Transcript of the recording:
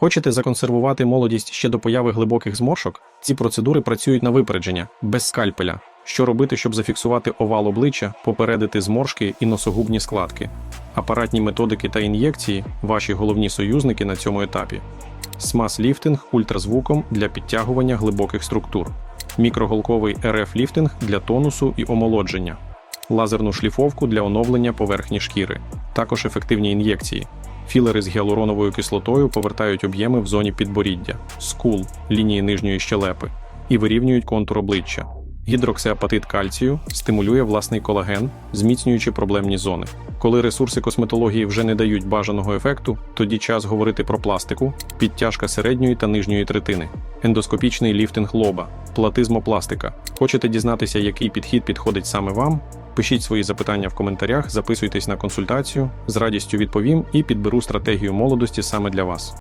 Хочете законсервувати молодість ще до появи глибоких зморшок? Ці процедури працюють на випередження, без скальпеля. Що робити, щоб зафіксувати овал обличчя, попередити зморшки і носогубні складки? Апаратні методики та ін'єкції ваші головні союзники на цьому етапі. СМАС-ліфтинг ультразвуком для підтягування глибоких структур, мікроголковий РФ-ліфтинг для тонусу і омолодження, лазерну шліфовку для оновлення поверхні шкіри, також ефективні ін'єкції. Філери з гіалуроновою кислотою повертають об'єми в зоні підборіддя, скул, лінії нижньої щелепи і вирівнюють контур обличчя. Гідроксиапатит кальцію стимулює власний колаген, зміцнюючи проблемні зони. Коли ресурси косметології вже не дають бажаного ефекту, тоді час говорити про пластику, підтяжка середньої та нижньої третини, ендоскопічний ліфтинг лоба, платизмопластика. Хочете дізнатися, який підхід підходить саме вам? Пишіть свої запитання в коментарях, записуйтесь на консультацію, з радістю відповім і підберу стратегію молодості саме для вас.